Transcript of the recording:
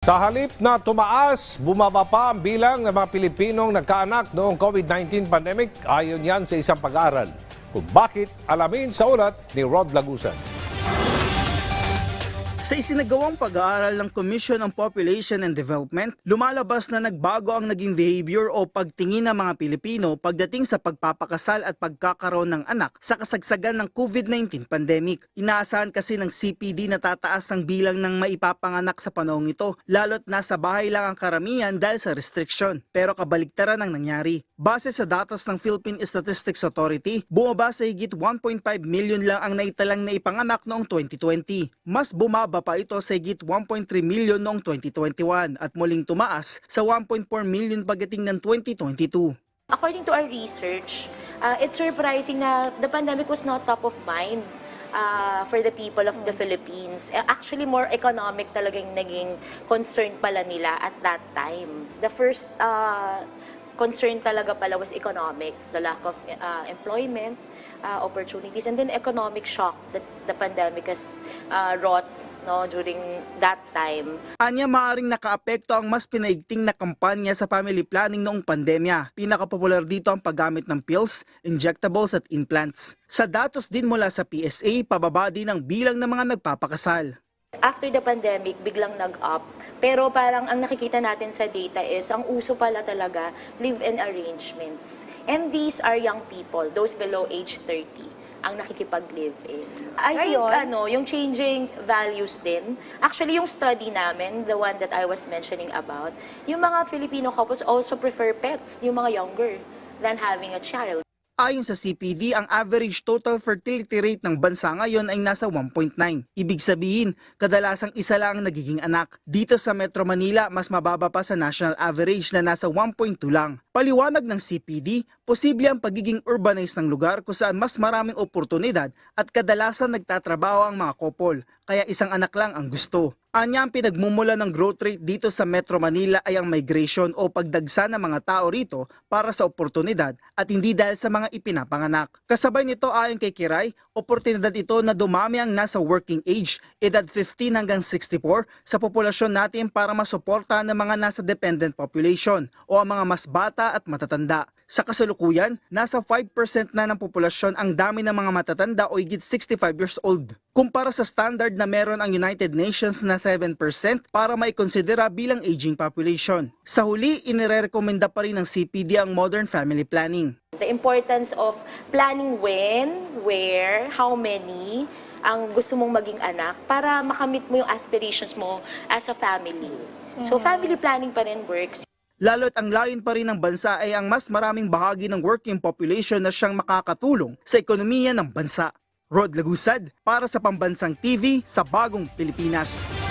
Sa halip na tumaas, bumaba pa ang bilang ng mga Pilipinong nagkaanak noong COVID-19 pandemic ayon yan sa isang pag-aaral. Kung bakit, alamin sa ulat ni Rod Lagusan. Sa isinagawang pag-aaral ng Commission on Population and Development, lumalabas na nagbago ang naging behavior o pagtingin ng mga Pilipino pagdating sa pagpapakasal at pagkakaroon ng anak sa kasagsagan ng COVID-19 pandemic. Inaasahan kasi ng CPD na tataas ang bilang ng maipapanganak sa panahong ito, lalo't nasa bahay lang ang karamihan dahil sa restriction. Pero kabaligtaran ang nangyari. Base sa datos ng Philippine Statistics Authority, bumaba sa higit 1.5 million lang ang naitalang na ipanganak noong 2020. Mas bumaba pa ito sa higit 1.3 million noong 2021 at muling tumaas sa 1.4 million pagdating ng 2022. According to our research, uh, it's surprising na the pandemic was not top of mind uh, for the people of the Philippines. Uh, Actually, more economic talagang naging concern pala nila at that time. The first uh, concern talaga pala was economic, the lack of uh, employment, uh, opportunities, and then economic shock that the pandemic has uh, wrought no, during that time. Anya maaring nakaapekto ang mas pinaigting na kampanya sa family planning noong pandemya. Pinakapopular dito ang paggamit ng pills, injectables at implants. Sa datos din mula sa PSA, pababa din ang bilang ng mga nagpapakasal. after the pandemic, biglang nag-up. Pero parang ang nakikita natin sa data is, ang uso pala talaga, live-in arrangements. And these are young people, those below age 30 ang nakikipag-live-in. I think, Ngayon? ano, yung changing values din. Actually, yung study namin, the one that I was mentioning about, yung mga Filipino couples also prefer pets, yung mga younger, than having a child. Ayon sa CPD, ang average total fertility rate ng bansa ngayon ay nasa 1.9. Ibig sabihin, kadalasang isa lang ang nagiging anak. Dito sa Metro Manila, mas mababa pa sa national average na nasa 1.2 lang. Paliwanag ng CPD, posible ang pagiging urbanized ng lugar kung saan mas maraming oportunidad at kadalasan nagtatrabaho ang mga couple, kaya isang anak lang ang gusto. Anya ang pinagmumula ng growth rate dito sa Metro Manila ay ang migration o pagdagsa ng mga tao rito para sa oportunidad at hindi dahil sa mga ipinapanganak. Kasabay nito ayon kay Kiray, oportunidad ito na dumami ang nasa working age, edad 15 hanggang 64 sa populasyon natin para masuporta ng mga nasa dependent population o ang mga mas bata at matatanda. Sa kasalukuyan, nasa 5% na ng populasyon ang dami ng mga matatanda o higit 65 years old. Kumpara sa standard na meron ang United Nations na 7% para maikonsidera bilang aging population. Sa huli, inirekomenda pa rin ng CPD ang modern family planning. The importance of planning when, where, how many, ang gusto mong maging anak para makamit mo yung aspirations mo as a family. So family planning pa rin works. Lalo't ang layon pa rin ng bansa ay ang mas maraming bahagi ng working population na siyang makakatulong sa ekonomiya ng bansa. Rod Lagusad para sa Pambansang TV sa Bagong Pilipinas.